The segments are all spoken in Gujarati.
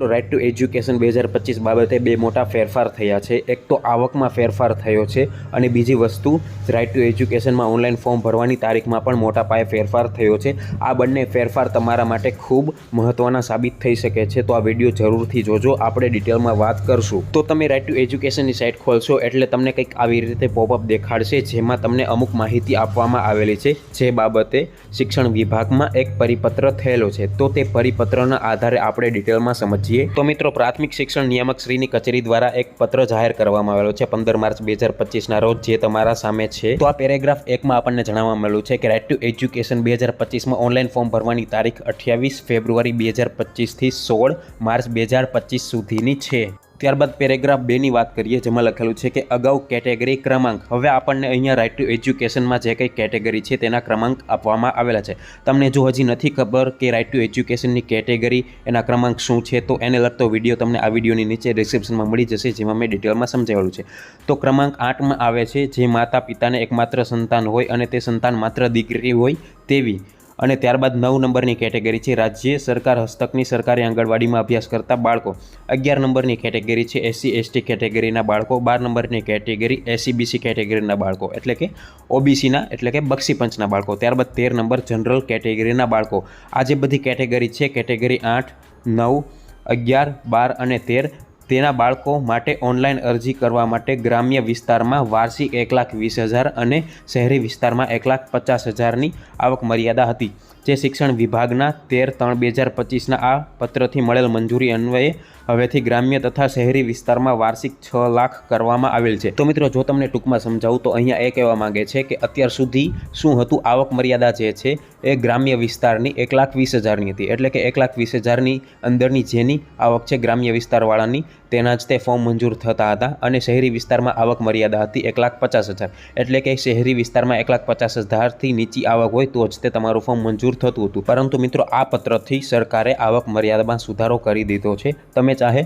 રાઇટ ટુ એજ્યુકેશન બે હજાર પચીસ બાબતે બે મોટા ફેરફાર થયા છે. એક તો આવકમાં ફેરફાર થયો છે અને બીજી વસ્તુ રાઇટ ટુ એજ્યુકેશનમાં ઓનલાઈન ફોર્મ ભરવાની તારીખમાં પણ મોટા પાયે ફેરફાર થયો છે. આ બંને ફેરફાર તમારા માટે ખૂબ મહત્ત્વના સાબિત થઈ શકે છે. તો આ વીડિયો જરૂરથી જોજો. આપણે ડિટેલમાં વાત કરશું. તો તમે રાઇટ ટુ એજ્યુકેશનની સાઇટ ખોલશો એટલે તમને કંઈક આવી રીતે પોપઅપ દેખાડશે, જેમાં તમને અમુક માહિતી આપવામાં આવેલી છે. જે બાબતે શિક્ષણ વિભાગમાં એક પરિપત્ર થયેલો છે. તો તે પરિપત્રના આધારે આપણે ડિટેલમાં સમજીએ તો મિત્રો, પ્રાથમિક શિક્ષણ નિયામક શ્રીની કચેરી દ્વારા એક પત્ર જાહેર કરવામાં આવેલો છે પંદર માર્ચ બે હજાર પચીસના રોજ, જે તમારા સામે છે. તો આ પેરેગ્રાફ એકમાં આપણને જાણવા મળ્યું છે કે રાઇટ ટુ એજ્યુકેશન બે હજાર પચીસમાં ઓનલાઈન ફોર્મ ભરવાની તારીખ અઠ્યાવીસ ફેબ્રુઆરી બે હજાર પચીસથી સોળ માર્ચ બે હજાર પચીસ સુધીની છે. ત્યારબાદ પેરેગ્રાફ બેની વાત કરીએ, જેમાં લખેલું છે કે અગાઉ કેટેગરી ક્રમાંક, હવે આપણને અહીંયા રાઇટ ટુ એજ્યુકેશનમાં જે કંઈ કેટેગરી છે તેના ક્રમાંક આપવામાં આવેલા છે. તમને જો હજી નથી ખબર કે રાઇટ ટુ એજ્યુકેશનની કેટેગરી એના ક્રમાંક શું છે, તો એને લગતો વીડિયો તમને આ વિડીયોની નીચે ડિસ્ક્રિપ્શનમાં મળી જશે, જેમાં મેં ડિટેલમાં સમજાવેલું છે. તો ક્રમાંક આઠમાં આવે છે, જે માતા પિતાને એકમાત્ર સંતાન હોય અને તે સંતાન માત્ર દીકરી હોય તેવી. અને ત્યારબાદ નવ નંબરની કેટેગરી છે રાજ્ય સરકાર હસ્તકની સરકારી આંગણવાડીમાં અભ્યાસ કરતા બાળકો. અગિયાર નંબરની કેટેગરી છે એસસી, એસટી કેટેગરીના બાળકો. બાર નંબરની કેટેગરી એસીબીસી કેટેગરીના બાળકો, એટલે કે ઓબીસીના, એટલે કે બક્ષી પંચના બાળકો. ત્યારબાદ તેર નંબર જનરલ કેટેગરીના બાળકો. આ જે બધી કેટેગરી છે, કેટેગરી આઠ, નવ, અગિયાર, બાર અને તેર તેના બાળકો માટે ઓનલાઈન અરજી કરવા માટે ગ્રામ્ય વિસ્તારમાં વાર્ષિક એક લાખ વીસ હજાર અને શહેરી વિસ્તારમાં એક લાખ પચાસ હજારની આવક મર્યાદા હતી. જે શિક્ષણ વિભાગના તેર ત્રણ બે હજાર પચીસના આ પત્રથી મળેલ મંજૂરી અન્વયે હવેથી ગ્રામ્ય તથા શહેરી વિસ્તારમાં વાર્ષિક છ લાખ કરવામાં આવેલ છે. તો મિત્રો, જો તમને ટૂંકમાં સમજાવું, તો અહીંયા એ કહેવા માંગે છે કે અત્યાર સુધી શું હતું, આવક મર્યાદા જે છે, એ ગ્રામ્ય વિસ્તારની એક લાખ વીસ હજારની હતી. એટલે કે એક લાખ વીસ હજારની અંદરની જેની આવક છે ગ્રામ્ય વિસ્તારવાળાની, તેના જ તે ફોર્મ મંજૂર થતા હતા અને શહેરી વિસ્તારમાં આવક મર્યાદા હતી એક લાખ પચાસ હજાર. એટલે કે શહેરી વિસ્તારમાં એક લાખ પચાસ હજારથી નીચી આવક હોય તો જ તે તમારું ફોર્મ મંજૂર થતું હતું. પરંતુ મિત્રો, આ પત્રથી સરકારે આવક મર્યાદામાં સુધારો કરી દીધો છે. તમે ચાહે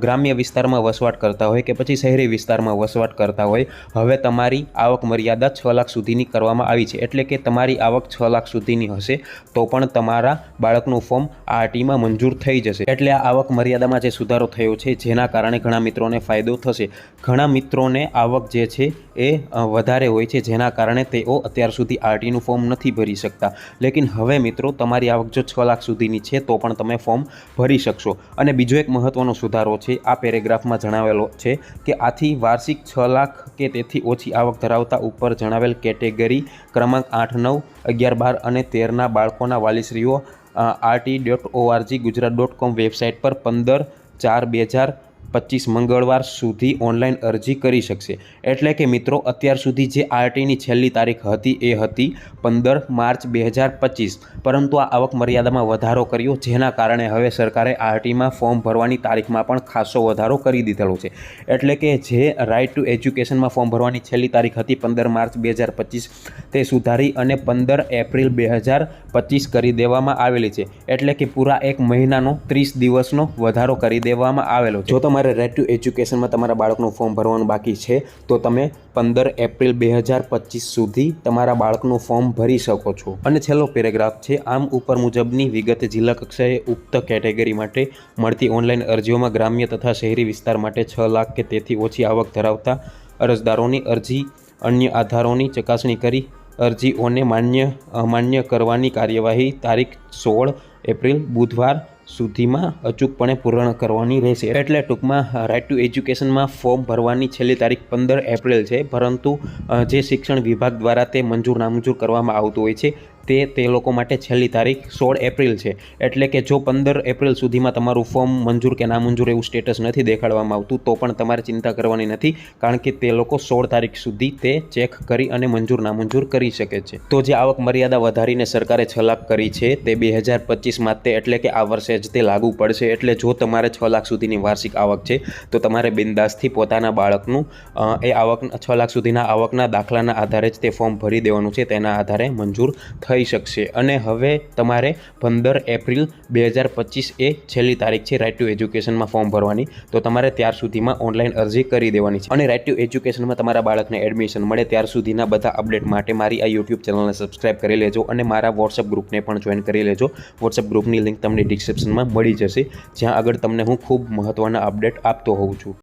ગ્રામ્ય વિસ્તારમાં વસવાટ કરતા હોય કે પછી શહેરી વિસ્તારમાં વસવાટ કરતા હોય, હવે તમારી આવક મર્યાદા છ લાખ સુધીની કરવામાં આવી છે. એટલે કે તમારી આવક છ લાખ સુધીની હશે, તો પણ તમારા બાળકનું ફોર્મ આરટીમાં મંજૂર થઈ જશે. એટલે આ આવક મર્યાદામાં જે સુધારો થયો છે, જેના કારણે ઘણા મિત્રોને ફાયદો થશે. ઘણા મિત્રોને આવક જે છે એ વધારે હોય છે, જેના કારણે તેઓ અત્યાર સુધી આરટીનું ફોર્મ નથી ભરી શકતા. લેકિન હવે મિત્રો, તમારી આવક જો છ લાખ સુધીની છે, તો પણ તમે ફોર્મ ભરી શકશો. અને બીજો એક મહત્ત્વનો સુધારો છે. આ પેરેગ્રાફમાં જણાવેલો છે કે આથી વાર્ષિક છ લાખ કે તેથી ઓછી આવક ધરાવતા ઉપર જણાવેલ કેટેગરી ક્રમાંક આઠ, નવ, અગિયાર, બાર અને તેરના બાળકોના વાલીશ્રીઓ RT dot O R G Gujarat dot com website પર પંદર ચાર, બે હજાર પચીસ મંગળવાર સુધી ઓનલાઈન અરજી કરી શકશે. એટલે કે મિત્રો, અત્યાર સુધી જે આરટીની છેલ્લી તારીખ હતી એ હતી પંદર માર્ચ બે હજાર પચીસ. પરંતુ આ આવક મર્યાદામાં વધારો કર્યો, જેના કારણે હવે સરકારે આરટીમાં ફોર્મ ભરવાની તારીખમાં પણ ખાસો વધારો કરી દીધેલો છે. એટલે કે જે રાઇટ ટુ એજ્યુકેશનમાં ફોર્મ ભરવાની છેલ્લી તારીખ હતી પંદર માર્ચ બે હજાર પચીસ, તે સુધારી અને પંદર એપ્રિલ બે હજાર પચીસ કરી દેવામાં આવેલી છે. એટલે કે પૂરા એક મહિનાનો ત્રીસ દિવસનો વધારો કરી દેવામાં આવેલો છે. જો તમારે રાઇટ ટુ એજ્યુકેશનમાં તમારા બાળકનું ફોર્મ ભરવાનું બાકી છે, તો તમે પંદર એપ્રિલ બે હજાર પચીસ સુધી તમારા બાળકનું ફોર્મ ભરી શકો છો. અને છેલ્લો પેરેગ્રાફ છે, આમ ઉપર મુજબની વિગત જિલ્લા કક્ષાએ ઉક્ત કેટેગરી માટે મળતી ઓનલાઈન અરજીઓમાં ગ્રામ્ય તથા શહેરી વિસ્તાર માટે છ લાખ કે તેથી ઓછી આવક ધરાવતા અરજદારોની અરજી, અન્ય આધારોની ચકાસણી કરી, અરજીઓને માન્ય, અમાન્ય કરવાની કાર્યવાહી તારીખ સોળ એપ્રિલ, બુધવાર સુધીમાં અચૂકપણે પૂર્ણ કરવાની રહેશે. એટલે ટૂંકમાં રાઇટ ટુ એજ્યુકેશનમાં ફોર્મ ભરવાની છેલ્લી તારીખ પંદર એપ્રિલ છે. પરંતુ જે શિક્ષણ વિભાગ દ્વારા તે મંજૂર નામંજૂર કરવામાં આવતું હોય છે તે તે લોકો માટે છેલ્લી તારીખ સોળ એપ્રિલ છે. એટલે કે જો પંદર એપ્રિલ સુધીમાં તમારું ફોર્મ મંજૂર કે નામંજૂર એવું સ્ટેટસ નથી દેખાડવામાં આવતું, તો પણ તમારે ચિંતા કરવાની નથી, કારણ કે તે લોકો સોળ તારીખ સુધી તે ચેક કરી અને મંજૂર નામંજૂર કરી શકે છે. તો જે આવક મર્યાદા વધારીને સરકારે છ લાખ કરી છે તે બે હજાર પચીસમાં તે એટલે કે આ વર્ષે જ તે લાગુ પડશે. એટલે જો તમારે છ લાખ સુધીની વાર્ષિક આવક છે, તો તમારે બિંદાસથી પોતાના બાળકનું એ આવક, છ લાખ સુધીના આવકના દાખલાના આધારે જ તે ફોર્મ ભરી દેવાનું છે. તેના આધારે મંજૂર થઈ શકશે. અને હવે તમારે પંદર એપ્રિલ બે હજાર પચીસ એ છેલ્લી તારીખ છે રાઇટ ટુ એજ્યુકેશનમાં ફોર્મ ભરવાની. તો તમારે ત્યાર સુધીમાં ઓનલાઈન અરજી કરી દેવાની છે. અને રાઇટ ટુ એજ્યુકેશનમાં તમારા બાળકને એડમિશન મળે ત્યાર સુધીના બધા અપડેટ માટે મારી આ યુટ્યુબ ચેનલને સબસ્ક્રાઇબ કરી લેજો અને મારા વોટ્સઅપ ગ્રુપને પણ જોઈન કરી લેજો. વોટ્સઅપ ગ્રુપની લિંક તમને ડિસ્ક્રિપ્શનમાં મળી જશે. જ્યાં આગળ તમને હું ખૂબ મહત્ત્વના અપડેટ આપતો હોઉં છું.